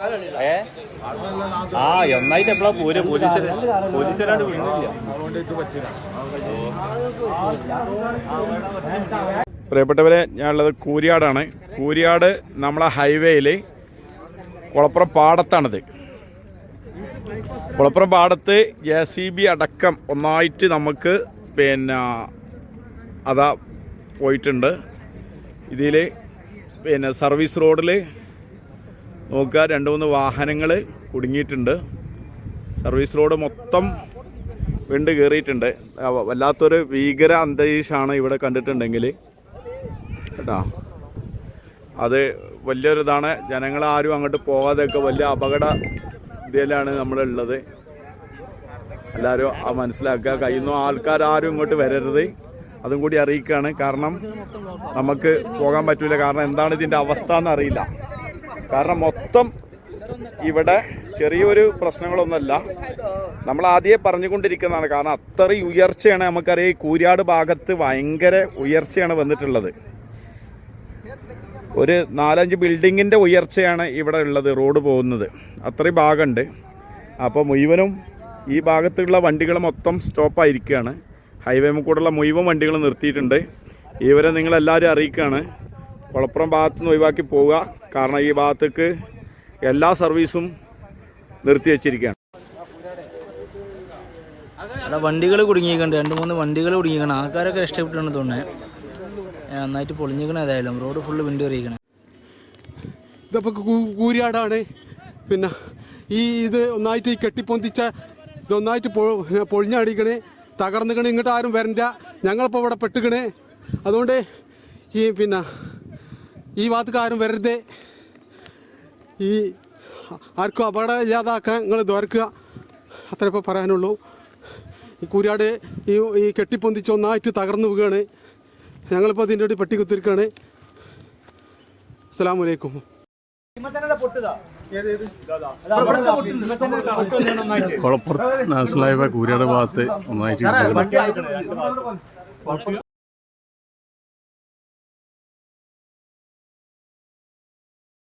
ഏ? ആ ഒന്നായിട്ട് എപ്പോഴാ പോര്? പോലീസ് പോലീസുകാരാണ്ട് വിടുന്നില്ല പ്രിയപ്പെട്ടവരെ ഞാനുള്ളത് കൂരിയാടാണ്. കൂരിയാട് നമ്മളെ ഹൈവേയിൽ കുളപ്പുറം പാടത്താണിത്. കുളപ്പുറം പാടത്ത് ജെ സി ബി അടക്കം ഒന്നായിട്ട് നമുക്ക് പിന്നെ അതാ പോയിട്ടുണ്ട്. ഇതിൽ പിന്നെ സർവീസ് റോഡിൽ നോക്കുക രണ്ട് മൂന്ന് വാഹനങ്ങൾ കുടുങ്ങിയിട്ടുണ്ട്. സർവീസ് റോഡ് മൊത്തം വെണ്ട് കയറിയിട്ടുണ്ട്. വല്ലാത്തൊരു ഭീകര അന്തരീക്ഷമാണ് ഇവിടെ കണ്ടിട്ടുണ്ടെങ്കിൽ. കേട്ടോ? അത് വലിയൊരു ഇതാണ് ജനങ്ങൾ ആരും അങ്ങോട്ട് പോകാതെയൊക്കെ വലിയ അപകട ഇതിലാണ് നമ്മളുള്ളത്. എല്ലാവരും ആ മനസ്സിലാക്കുക. കഴിയുന്ന ആൾക്കാർ ആരും ഇങ്ങോട്ട് വരരുത്. അതും കൂടി അറിയിക്കുകയാണ്. കാരണം നമുക്ക് പോകാൻ പറ്റില്ല കാരണം എന്താണ് ഇതിന്റെ അവസ്ഥ എന്നറിയില്ല. കാരണം മൊത്തം ഇവിടെ ചെറിയൊരു പ്രശ്നങ്ങളൊന്നുമല്ല. നമ്മൾ ആദ്യമേ പറഞ്ഞുകൊണ്ടിരിക്കുന്നതാണ് കാരണം അത്രയും ഉയർച്ചയാണ് നമുക്കറിയാം ഈ കൂരാട് ഭാഗത്ത് ഭയങ്കര ഉയർച്ചയാണ് വന്നിട്ടുള്ളത്. ഒരു നാലഞ്ച് ബിൽഡിങ്ങിന്റെ ഉയർച്ചയാണ് ഇവിടെ ഉള്ളത് റോഡ് പോകുന്നത്. അത്രയും ഭാഗമുണ്ട്. അപ്പോൾ മുഴുവനും ഈ ഭാഗത്തുള്ള വണ്ടികൾ മൊത്തം സ്റ്റോപ്പായിരിക്കുകയാണ്. ഹൈവേ കൂടെയുള്ള മുഴുവൻ വണ്ടികൾ നിർത്തിയിട്ടുണ്ട്. ഇവരെ നിങ്ങളെല്ലാവരും അറിയിക്കുകയാണ്. കുളപ്പുറം ഭാഗത്ത് നിന്ന് ഒഴിവാക്കി പോവുക. കാരണം ഈ ഭാഗത്തേക്ക് എല്ലാ സർവീസും നിർത്തി വെച്ചിരിക്കുകയാണ്. അവിടെ വണ്ടികൾ കുടുങ്ങിയിട്ടുണ്ട് രണ്ട് മൂന്ന് വണ്ടികൾ കുടുങ്ങിയിക്കണം. ആൾക്കാരൊക്കെ രക്ഷപ്പെട്ടാണ് തോന്നുന്നത് നന്നായിട്ട് പൊളിഞ്ഞിക്കണം ഏതായാലും. റോഡ് ഫുള്ള് വിണ്ടി എറിയിക്കണം ഇതപ്പോൾ കൂരിയാടാണ്. പിന്നെ ഈ ഇത് ഒന്നായിട്ട് ഈ കെട്ടിപ്പൊന്തിച്ച ഇതൊന്നായിട്ട് പൊ- പൊളിഞ്ഞടിക്കണേ. തകർന്നുകണേ ഇങ്ങോട്ട് ആരും വരണ്ട. ഞങ്ങളിപ്പോൾ ഇവിടെ പെട്ടുക്കണേ. അതുകൊണ്ട് ഈ പിന്നെ ഈ ഭാഗത്തേക്ക് ആരും വരരുതേ ഈ ആർക്കും അപകടം ഇല്ലാതാക്കാൻ നിങ്ങൾ ദ്വാരക്കുക. അത്ര ഇപ്പോൾ പറയാനുള്ളൂ. ഈ കൂരാട് ഈ ഈ കെട്ടിപ്പൊന്തിച്ച് ഒന്നായിട്ട് തകർന്നു വീഴുകയാണ് ഞങ്ങളിപ്പോൾ അതിന്റെ ഒരു പെട്ടി കുത്തിരിക്കുകയാണ്. അസ്സാം വലൈക്കും കൊളപ്പുറത്ത് നാഷണൽ ഹൈവേ കൂരിയാട് ഭാഗത്ത് ഒന്നായിട്ട്.